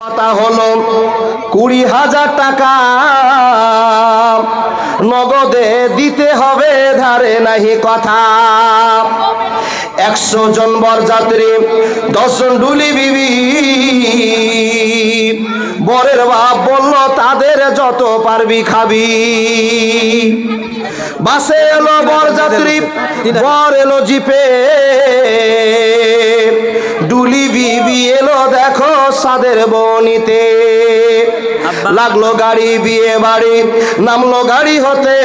কথা হলো কুড়ি হাজার টাকা। নগদে দিতে হবে, ধারে নাহি কথা। একশো জন বরযাত্রী, দশজন ডুলি বিবি। বরের বাপ বলল, তাদের যত পারবি খাবি। বাসে এলো বরযাত্রী, বর এলো জিপে। ডুলি বিবি সাদের বনিতে। লাগল গাড়ি বিয়ে বাড়ি নামলো গাড়ি হতে।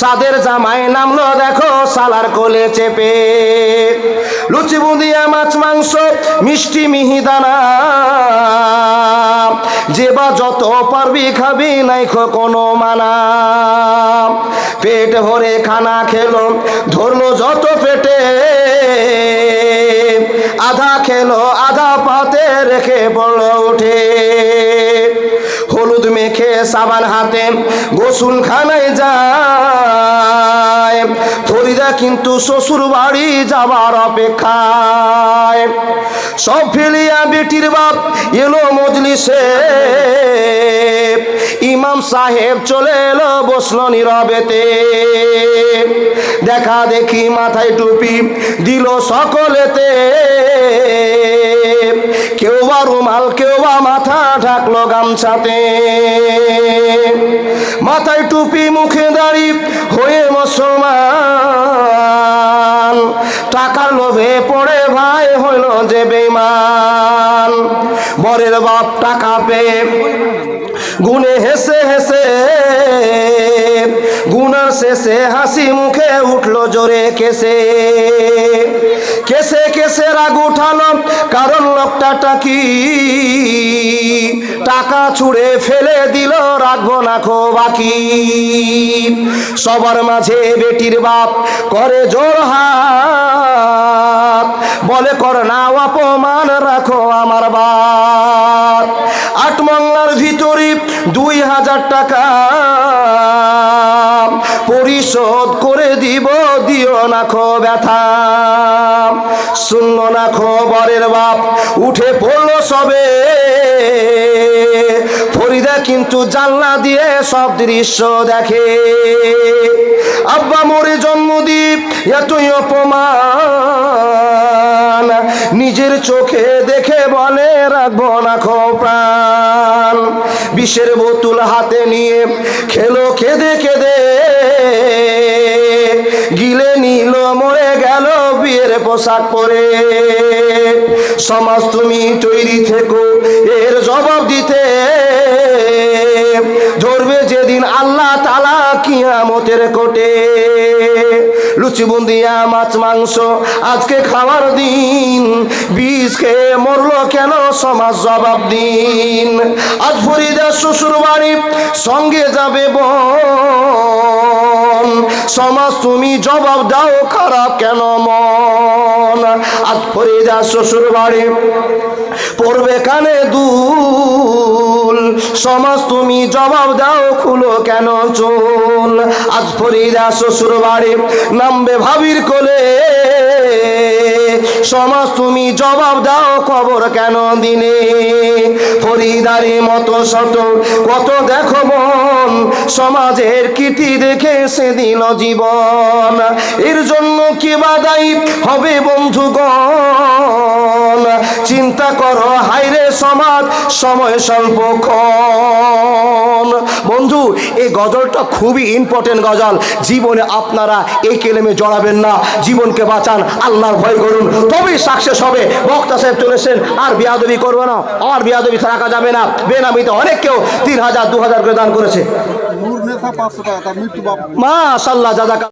সাদের জামাই নামলো দেখো সালার কোলে চেপে। লুচি বুঁদিয়া মাছ মাংস মিষ্টি মিহিদানা যে বা যত পারবি খাবি নাইখো কোনো মানা। পেট ভরে খানা খেলো ধরলো যত পেটে। আধা খেলো, আধা পাতে রেখে বড় উঠে হলুদ মেখে সাবান হাতে গোসুল খানায় যায়। ফরিদা কিন্তু শ্বশুর বাড়ি যাবার অপেক্ষায়। সব ফেলিয়া বেটির বাপ এলো মজলিসে। ইমাম সাহেব চলে এলো বসল নীরবেতে। দেখা দেখি মাথায় টুপি দিল সকলেতে। কেউ বা রুমাল, কেউ বা মাথা ঢাকলো গামছাতে। মাথায় টুপি, মুখে দাড়ি হয়ে মুসলমান। টাকার লোভে পড়ে ভাই হইল যে বেমান বরের বাপ টাকা পেয়ে গুনে হেসে হেসে গুনার শেষে হাসি মুখে উঠল জোরে কেসে। কেসে কেসে রাগ উঠালো, কারণ লোকটা টাকি। টাকা ছুড়ে ফেলে দিল, রাখব না খো বাকি। সবার মাঝে বেটির বাপ করে জোর হাত। বলে, কর না অপমান, রাখো আমার বাপ। আট মংলার ভিতরে দুই হাজার টাকা পরিশোধ করে দিব, দিও না খো ব্যথা। শুনল না খবরের বাপ, উঠে পড়ল সবে। ফরিদা কিন্তু জানলা দিয়ে সব দৃশ্য দেখে। আব্বা মোরে জন্মদ্বীপ, এতই অপমান। চোখে দেখে বলে, রাখব না খো প্রাণ। বিষের বোতল হাতে নিয়ে খেলো কেঁদে কেঁদে। গিলে নিল, মরে গেল বিয়ের পোশাক পরে। সমাজ তুমি তৈরি থেকো, এর জবাব দিতে। ধরবে যেদিন আল্লাহ তালা কিয়ামতের কোটে। লুচি বুন্দিয়া মাছ, মাংস আজকে খাওয়ার দিন। বিষ খেয়ে মরলো কেন সমাজ জবাব দিন? আজ ফরিদার শ্বশুর বাড়ি সঙ্গে যাবে বোন। সমাজ তুমি জবাব দাও, খারাপ কেন মন? আজ ফরিদার শ্বশুর বাড়ি পড়বে কানে দুল সমাজ তুমি জবাব দাও, খুলো কেন চুল? আজ ফরিদা শ্বশুর বাড়ি নামবে ভাবির কোলে। সমাজ তুমি জবাব দাও, খবর কেন দিনে? ফরিদারি মতো শত কত দেখো মন, সমাজের কীর্তি দেখে সে দিল জীবন। এর জন্য কি বাদাই হবে বন্ধুগণ? চিন্তা করো হাইরে সমাজ সময় স্বল্পক্ষণ বন্ধু এই গজলটা খুবই ইম্পর্টেন্ট গজল। জীবনে আপনারা এই কেলেমে জড়াবেন না। জীবনকে বাঁচান আল্লাহর ভয় করুন। তবেই সাকসেস হবে। বক্তা সাহেব চলেছেন আর বিয়াদবি করবে না। আর বিয়াদবি থাকা যাবে না। বেনামিতে অনেক কেউ তিন হাজার দু হাজার করে দান করেছে। নূর নেশা